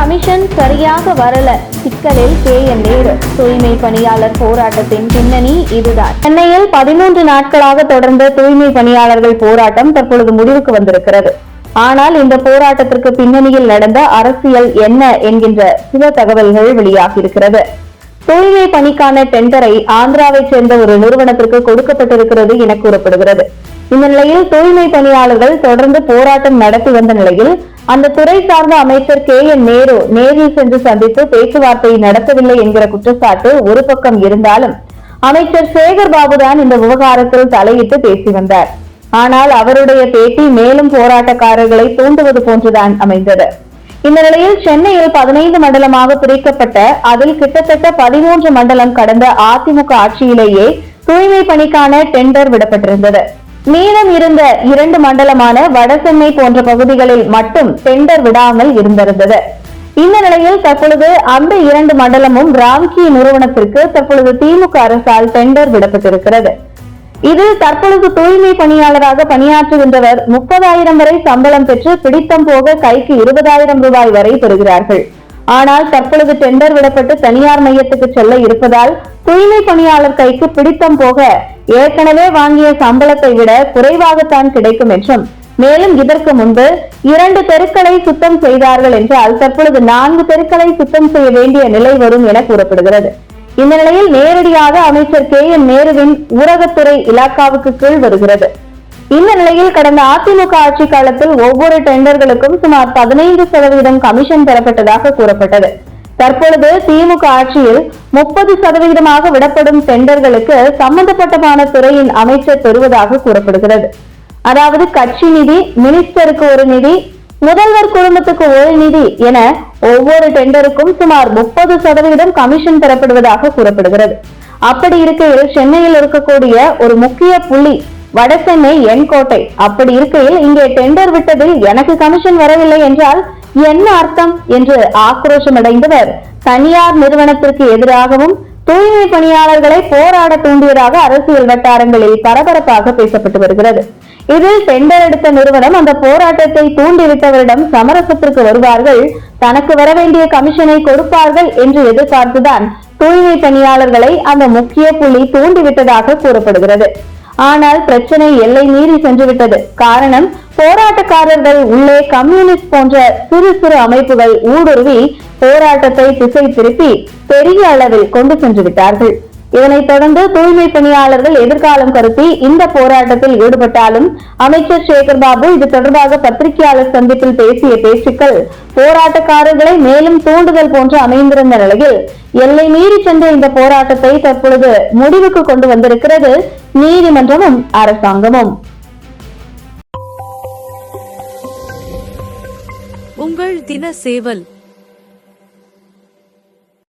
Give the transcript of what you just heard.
Commission சரியாக வரல. சிக்கலில் கே. என். நேரு தூய்மை பணியாளர் போராட்டத்தின் பின்னணி இதுதான். சென்னையில் பதிமூன்று நாட்களாக தொடர்ந்த தூய்மை பணியாளர்கள் போராட்டம் தற்பொழுது முடிவுக்கு வந்திருக்கிறது. ஆனால் இந்த போராட்டத்திற்கு பின்னணியில் நடந்த அரசியல் என்ன என்கின்ற சில தகவல்கள் வெளியாகியிருக்கிறது. தூய்மை பணிக்கான டெண்டரை ஆந்திராவைச் சேர்ந்த ஒரு நிறுவனத்திற்கு கொடுக்கப்பட்டிருக்கிறது என கூறப்படுகிறது. இந்த நிலையில் தூய்மை பணியாளர்கள் தொடர்ந்து போராட்டம் நடத்தி வந்த நிலையில் அந்த துறை சார்ந்த அமைச்சர் கே என் நேரு நேரில் சென்று சந்தித்து பேச்சுவார்த்தை நடத்தவில்லை என்கிற குற்றச்சாட்டு ஒரு பக்கம் இருந்தாலும் அமைச்சர் சேகர் பாபுதான் இந்த விவகாரத்தில் தலையிட்டு பேசி வந்தார். ஆனால் அவருடைய பேட்டி மேலும் போராட்டக்காரர்களை தூண்டுவது போன்றுதான் அமைந்தது. இந்த நிலையில் சென்னையில் பதினைந்து மண்டலமாக பிரிக்கப்பட்ட அதில் கிட்டத்தட்ட பதிமூன்று மண்டலம் கடந்த அதிமுக ஆட்சியிலேயே தூய்மை பணிக்கான டெண்டர் விடப்பட்டிருந்தது. மீதம் இருந்த இரண்டு மண்டலமான வடசென்னை போன்ற பகுதிகளில் மட்டும் டெண்டர் விடாமல் இருந்திருந்தது. இந்த நிலையில் தற்பொழுது அந்த இரண்டு மண்டலமும் ராம்கி நிறுவனத்திற்கு தற்பொழுது திமுக அரசால் டெண்டர் விடப்பட்டிருக்கிறது. இதில் தற்பொழுது தூய்மை பணியாளராக பணியாற்றுகின்றவர் முப்பதாயிரம் வரை சம்பளம் பெற்று பிடித்தம் போக கைக்கு இருபதாயிரம் ரூபாய் வரை பெறுகிறார்கள். ஆனால் தற்பொழுது டெண்டர் விடப்பட்டு தனியார் மையத்துக்கு செல்ல இருப்பதால் தூய்மை பணியாளர் கைக்கு பிடித்தம் போக ஏற்கனவே வாங்கிய சம்பளத்தை விட குறைவாகத்தான் கிடைக்கும் என்றும் மேலும் இதற்கு முன்பு இரண்டு தெருக்களை சுத்தம் செய்தார்கள் என்றால் தற்பொழுது நான்கு தெருக்களை சுத்தம் செய்ய வேண்டிய நிலை வரும் என கூறப்படுகிறது. இந்த நிலையில் நேரடியாக அமைச்சர் கே. என் நேருவின் ஊரகத்துறை இலாக்காவுக்கு கீழ் வருகிறது. இந்த நிலையில் கடந்த அதிமுக ஆட்சி காலத்தில் ஒவ்வொரு டெண்டர்களுக்கும் சுமார் பதினைந்து சதவீதம் கமிஷன் பெறப்பட்டதாக கூறப்பட்டது. தற்பொழுது திமுக ஆட்சியில் முப்பது சதவீதமாக விடப்படும் டெண்டர்களுக்கு சம்பந்தப்பட்டமான துறையின் அமைச்சர் பெறுவதாக கூறப்படுகிறது. அதாவது கட்சி நிதி மினிஸ்டருக்கு ஒரு நிதி முதல்வர் குடும்பத்துக்கு ஒரு நிதி என ஒவ்வொரு டெண்டருக்கும் சுமார் முப்பது சதவீதம் கமிஷன் பெறப்படுவதாக கூறப்படுகிறது. அப்படி இருக்கையில் சென்னையில் இருக்கக்கூடிய ஒரு முக்கிய புள்ளி வடசென்னை என்கோட்டை அப்படி இருக்கையில் இங்கே டெண்டர் விட்டதில் எனக்கு கமிஷன் வரவில்லை என்றால் என்ன அர்த்தம் என்று ஆக்ரோஷமடைந்தவர். தனியார் நிறுவனத்திற்கு எதிராகவும் தூய்மை பணியாளர்களை போராட தூண்டியதாக அரசியல் வட்டாரங்களில் பரபரப்பாக பேசப்பட்டு வருகிறது. இதில் டெண்டர் எடுத்த நிறுவனம் அந்த போராட்டத்தை தூண்டிவிட்டவரிடம் சமரசத்திற்கு வருவார்கள். தனக்கு வர வேண்டிய கமிஷனை கொடுப்பார்கள் என்று எதிர்பார்த்துதான் தூய்மை பணியாளர்களை அந்த முக்கிய புள்ளி தூண்டிவிட்டதாக கூறப்படுகிறது. ஆனால் பிரச்சனை எல்லை மீறி சென்றுவிட்டது. காரணம் போராட்டக்காரர்கள் உள்ளே கம்யூனிஸ்ட் போன்ற சிறு சிறு அமைப்புகள் ஊடுருவி போராட்டத்தை திசை திருப்பி பெரிய அளவில் கொண்டு சென்று விட்டார்கள். இதனைத் தொடர்ந்து தூய்மை பணியாளர்கள் எதிர்காலம் கருதி இந்த போராட்டத்தில் ஈடுபட்டாலும் அமைச்சர் சேகர் பாபு இது தொடர்பாக பத்திரிகையாளர் சந்திப்பில் பேசிய பேச்சுக்கள் போராட்டக்காரர்களை மேலும் தூண்டுதல் போன்று அமைந்திருந்த நிலையில் எல்லை மீறி சென்ற இந்த போராட்டத்தை தற்பொழுது முடிவுக்கு கொண்டு வந்திருக்கிறது நீதிமன்றமும் அரசாங்கமும். உங்கள் தின சேவல்